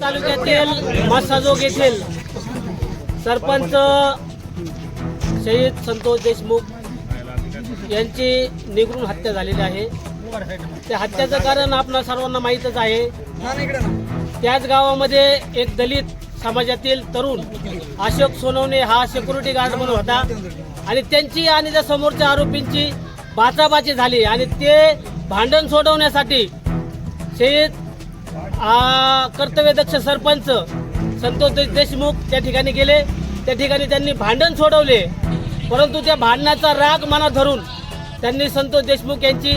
तालुक्यातील मसाजोग येथील सरपंच शहीद संतोष देशमुख यांची निगरून हत्या झालेली आहे. त्या हत्याचं कारण आपणा सर्वांना माहीतच आहे. त्याच गावामध्ये एक दलित समाजातील तरुण अशोक सोनवणे हा सिक्युरिटी गार्ड म्हणून होता. आणि त्यांची आणि त्या समोरच्या आरोपींची बाचाबाची झाली. आणि ते भांडण सोडवण्यासाठी शहीद कर्तव्यदक्ष सरपंच संतोष देशमुख त्या ठिकाणी गेले. त्या ठिकाणी त्यांनी भांडण सोडवले. परंतु त्या भांडणाचा राग मनात धरून त्यांनी संतोष देशमुख यांची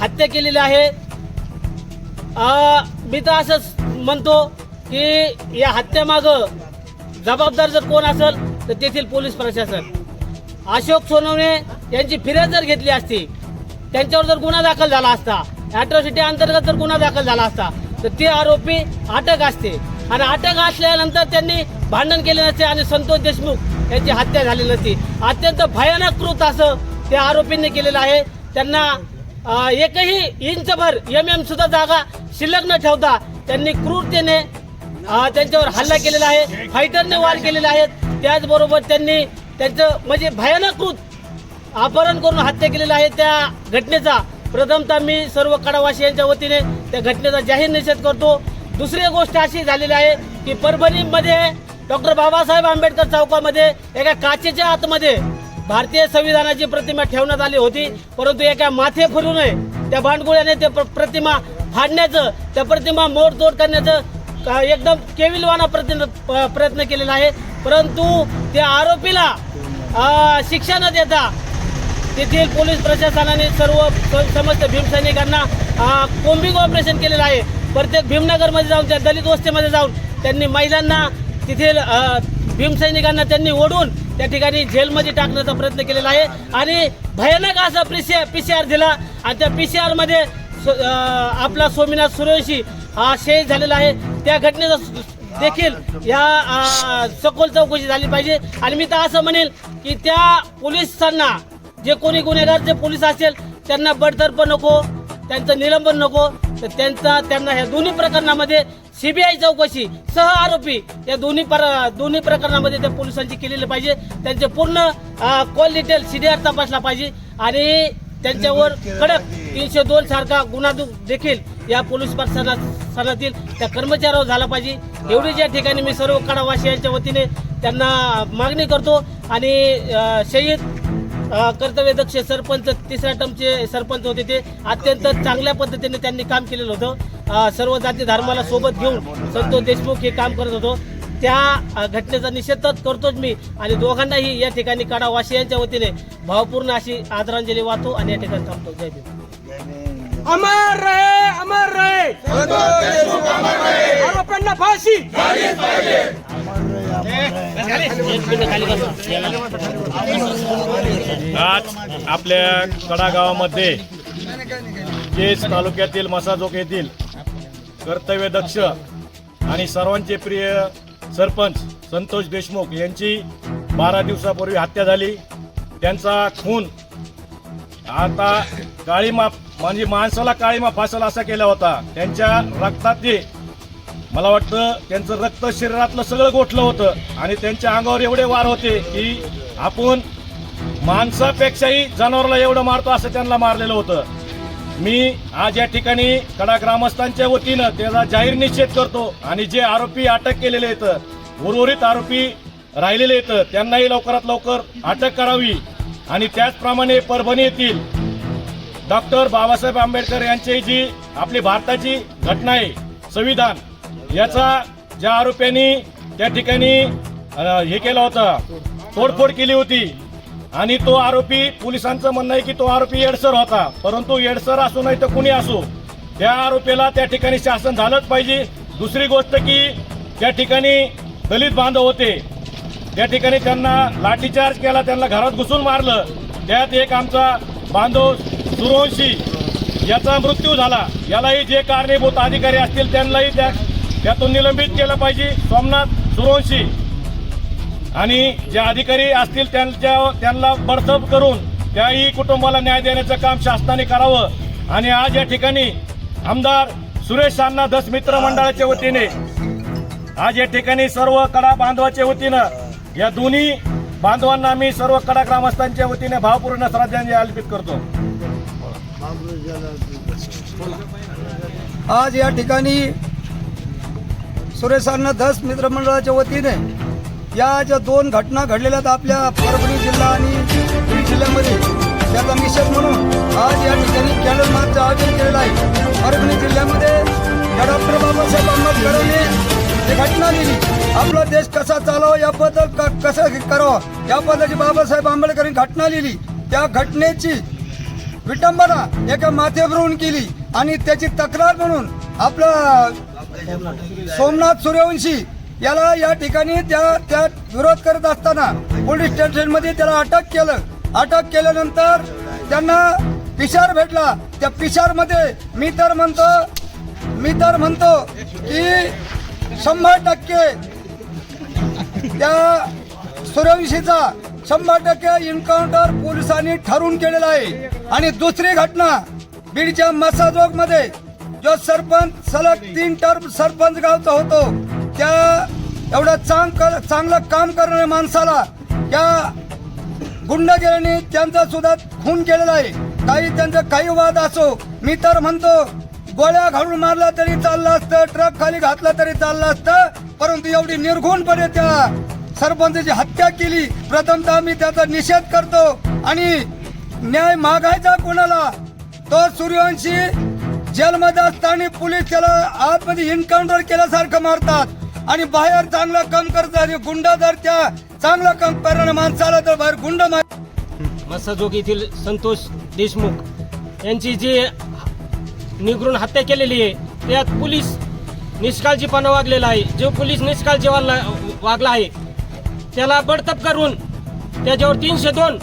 हत्या केलेली आहे. मी तर असंच म्हणतो की या हत्येमागं जबाबदार जर कोण असेल तर तेथील पोलीस प्रशासन. अशोक सोनवणे यांची फिर्याद जर घेतली असती त्यांच्यावर जर गुन्हा दाखल झाला असता अॅट्रॉसिटी अंतर्गत जर गुन्हा दाखल झाला असता तर ते आरोपी अटक असते. आणि अटक असल्यानंतर त्यांनी भांडण केले नसते आणि संतोष देशमुख यांची हत्या झाली नसती. अत्यंत भयानक कृत असं त्या आरोपींनी केलेलं आहे. त्यांना एकही इंचभर एम एम सुद्धा जागा शिल्लक न ठेवता त्यांनी क्रूरतेने त्यांच्यावर हल्ला केलेला आहे. फायटरने वार केलेले आहेत. त्याचबरोबर त्यांनी त्यांचं म्हणजे भयानक कृत अपहरण करून हत्या केलेला आहे. त्या घटनेचा प्रथमतः मी सर्व कडावासियांच्या वतीने त्या घटनेचा जाहीर निषेध करतो. दुसरी गोष्ट अशी झालेली आहे की परभणीमध्ये डॉक्टर बाबासाहेब आंबेडकर चौकामध्ये एका काचेच्या आतमध्ये भारतीय संविधानाची प्रतिमा ठेवण्यात आली होती. परंतु एका माथे फिरू नये त्या भांडगुळ्याने ते प्र- प्रतिमा फाडण्याचं त्या प्रतिमा मोडतोड करण्याचं एकदम केविलवाना प्रयत्न प- प्रयत्न केलेला आहे. परंतु त्या आरोपीला शिक्षा न देता तेथील पोलीस प्रशासनाने सर्व समस्त भीमसैनिकांना कोम्बिंग ऑपरेशन केलेलं आहे. प्रत्येक भीमनगरमध्ये जाऊन त्या दलित वस्तीमध्ये जाऊन त्यांनी महिलांना तेथील भीमसैनिकांना त्यांनी ओढून त्या ठिकाणी जेलमध्ये टाकण्याचा प्रयत्न केलेला आहे. आणि भयानक असा P C P C R दिला. आणि त्या पी सी सो- आपला सोमीनाथ सुरेशी हा शहीद झालेला आहे. त्या घटनेचा देखील या सखोल चौकशी झाली पाहिजे. आणि मी तर असं म्हणेल की त्या पोलिसांना जे कोणी गुन्हेगार जे पोलीस असेल त्यांना बडतर्फ नको. त्यांचं निलंबन नको तर त्यांचा त्यांना ह्या दोन्ही प्रकरणामध्ये सीबीआय चौकशी सह आरोपी या दोन्ही पर दोन्ही प्रकरणामध्ये त्या पोलिसांची केलेली पाहिजे. त्यांचे पूर्ण कॉल डिटेल सीडीआर तपासला पाहिजे. आणि त्यांच्यावर कडक तीनशे दोन सारखा गुन्हा देखील या पोलीस प्रशासनातील त्या कर्मचाऱ्यावर झाला पाहिजे. एवढीच या ठिकाणी मी सर्व कडावासियांच्या वतीने त्यांना मागणी करतो. आणि शहीद कर्तव्यदक्ष सरपंच तिसऱ्या टर्मचे सरपंच होते ते. अत्यंत चांगल्या पद्धतीने त्यांनी काम केलेलं होतं. सर्व जाती धर्माला सोबत घेऊन संतोष देशमुख हे काम करत होतो. त्या घटनेचा निषेध तर करतोच मी आणि दोघांनाही या ठिकाणी कडावासियांच्या वतीने भावपूर्ण अशी आदरांजली वाहतो आणि या ठिकाणी थांबतो. जय भीम. अमर रहे अमर रहे आरोपींना फाशी. आज आपल्या कडागावामध्ये केज केस तालुक्यातील मसाजोक येथील कर्तव्य दक्ष आणि सर्वांचे प्रिय सरपंच संतोष देशमुख यांची बारा दिवसापूर्वी हत्या झाली. त्यांचा खून आता काळीमा म्हणजे माणसाला काळीमा फासल असा केला होता. त्यांच्या रक्तातील मला वाटतं त्यांचं रक्त शरीरातलं सगळं गोठलं होतं आणि त्यांच्या अंगावर एवढे वार होते की आपण माणसापेक्षाही जनावराला एवढं मारतो असं त्यांना मारलेलं होतं. मी आज या ठिकाणी कडा ग्रामस्थांच्या वतीनं त्याचा जाहीर निषेध करतो आणि जे आरोपी अटक केलेले आहेत उर्वरित आरोपी राहिलेले आहेत त्यांनाही लवकरात लवकर अटक करावी आणि त्याचप्रमाणे परभणी येथील डॉक्टर बाबासाहेब आंबेडकर यांची जी आपली भारताची घटना आहे संविधान याचा ज्या आरोप्यांनी त्या ठिकाणी हे केलं होतं तोडफोड केली होती. आणि तो आरोपी पोलिसांचं म्हणणं आहे की तो आरोपी येडसर होता. परंतु येडसर असो नाही तर कुणी असो त्या आरोपीला त्या ठिकाणी शासन झालंच पाहिजे. दुसरी गोष्ट की त्या ठिकाणी दलित बांधव होते. त्या ठिकाणी त्यांना लाठीचार्ज केला त्यांना घरात घुसून मारलं. त्यात एक आमचा बांधव सूर्यवंशी याचा मृत्यू झाला. यालाही जे कारणीभूत अधिकारी असतील त्यांनाही त्या त्यातून निलंबित केलं पाहिजे सोमनाथ सुरवंशी आणि जे अधिकारी असतील त्यांच्या त्यांना बडतब करून त्याही कुटुंबाला न्याय देण्याचं काम शासनाने करावं. आणि आज या ठिकाणी आमदार सुरेश अण्णा दस मित्र मंडळाच्या वतीने आज या ठिकाणी सर्व कडा बांधवाच्या वतीनं या दोन्ही बांधवांना आम्ही सर्व कडा ग्रामस्थांच्या वतीने भावपूर्ण श्रद्धांजली अर्पित करतो. आज या ठिकाणी सुरेशांना दस मित्रमंडळाच्या वतीने या ज्या दोन घटना घडलेल्या आहेत आपल्या परभणी जिल्हा आणि बीड जिल्ह्यामध्ये त्याचा निषेध म्हणून आज या ठिकाणी कॅन्डल मार्चचं आयोजन केलेलं आहे. परभणी जिल्ह्यामध्ये या डॉक्टर बाबासाहेब आंबेडकरांनी ही घटना लिहिली. आपला देश कसा चालावा याबद्दल क- कसं करावं या बाबासाहेब आंबेडकरांनी घटना लिहिली. त्या घटनेची विटंबना एका माथेवरून केली आणि त्याची तक्रार म्हणून आपला सोमनाथ सूर्यवंशी याला या ठिकाणी त्या त्या विरोध करत असताना पोलीस स्टेशनमध्ये त्याला अटक केलं. अटक केल्यानंतर त्यांना पिशार भेटला. त्या पिशारमध्ये मी तर म्हणतो मी तर म्हणतो की शंभर टक्के त्या सूर्यवंशीचा शंभर टक्के एन्काउंटर पोलिसांनी ठरवून केलेला आहे. आणि दुसरी घटना बीडच्या मसाजोगमध्ये जो सरपंच सलग तीन टर्म सरपंच गावचा होतो त्या एवढा चांग चांगलं काम करणाऱ्या माणसाला त्या गुंडगिरीने त्यांचा सुद्धा खून केलेला आहे. काही त्यांचा काही वाद असो मी तर म्हणतो गोळ्या घालून मारला तरी चाललं असतं ट्रक खाली घातला तरी चाललं असतं परंतु एवढी निर्घुणपणे त्या सरपंचाची हत्या केली. प्रथमतः मी त्याचा निषेध करतो आणि न्याय मागायचा कोणाला? तो सूर्यवंशी जेलमध्ये असताना पोलीस त्याला आतमध्ये एन्काउंटर केल्यासारखं मारतात. आणि बाहेर चांगलं काम करतात आणि गुंडा जर त्या चांगलं काम करणाऱ्या माणसाला तर बाहेर गुंड मार येथील संतोष देशमुख यांची जी निगरून हत्या केलेली आहे त्यात पोलीस निष्काळजीपणा वागलेला आहे. जो पोलीस निष्काळजी वागला वागला आहे त्याला बडतप करून त्याच्यावर तीनशे दोन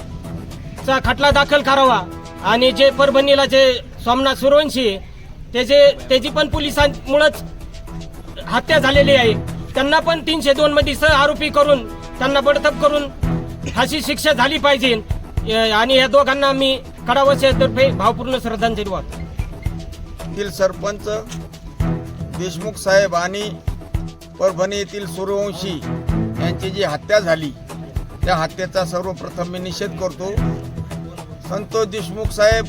चा खटला दाखल करावा. आणि जे परभणीला जे सोमनाथ सुरवंशी आहे, त्याचे त्याची पण पोलिसांमुळंच हत्या झालेली आहे. त्यांना पण तीनशे दोन मध्ये सह आरोपी करून त्यांना बडतप करून फाशी शिक्षा झाली पाहिजे. आणि या दोघांना मी कडावशातर्फे भावपूर्ण श्रद्धांजली वाहतो. येथील सरपंच देशमुख साहेब आणि परभणी येथील सूर्यवंशी यांची जी हत्या झाली त्या हत्येचा सर्वप्रथम मी निषेध करतो. संतोष देशमुख साहेब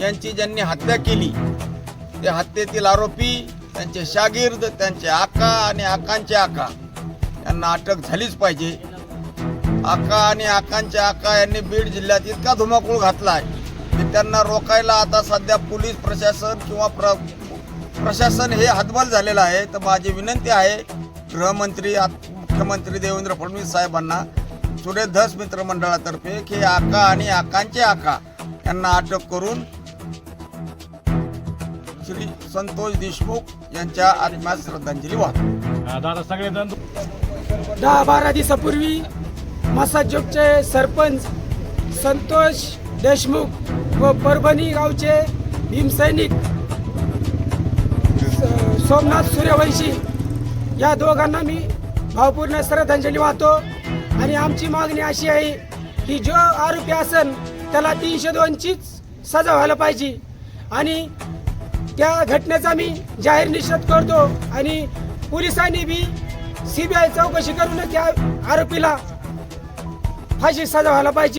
यांची ज्यांनी हत्या केली ते हत्येतील आरोपी त्यांचे शागिर्द त्यांचे आका आणि आकांचे आका. यांना अटक झालीच पाहिजे. आका आणि आकांचे आका यांनी बीड जिल्ह्यात इतका धुमाकूळ घातला आहे की त्यांना रोखायला आता सध्या पोलीस प्रशासन किंवा प्र प्रशासन हे हतबल झालेलं आहे. तर माझी विनंती आहे गृहमंत्री आत- मुख्यमंत्री देवेंद्र फडणवीस साहेबांना सुरेश धस मित्रमंडळातर्फे की आका आणि आकांचे आका यांना अटक करून श्री संतोष देशमुख यांच्या आत्म्यास श्रद्धांजली वाहतो. दादा सगळेजण दहा बारा दिवसापूर्वी मसाजोगचे सरपंच संतोष देशमुख व परभणी गावचे भीमसैनिक सोमनाथ सूर्यवंशी या दोघांना मी भावपूर्ण श्रद्धांजली वाहतो. आणि आमची मागणी अशी आहे की जो आरोपी असन त्याला तीनशे दोनचीच सजा व्हायला पाहिजे. आणि त्या घटनेचा मी जाहीर निषेध करतो आणि पोलिसांनी बी सीबीआय चौकशी करून त्या आरोपीला फाशी सजा व्हायला पाहिजे.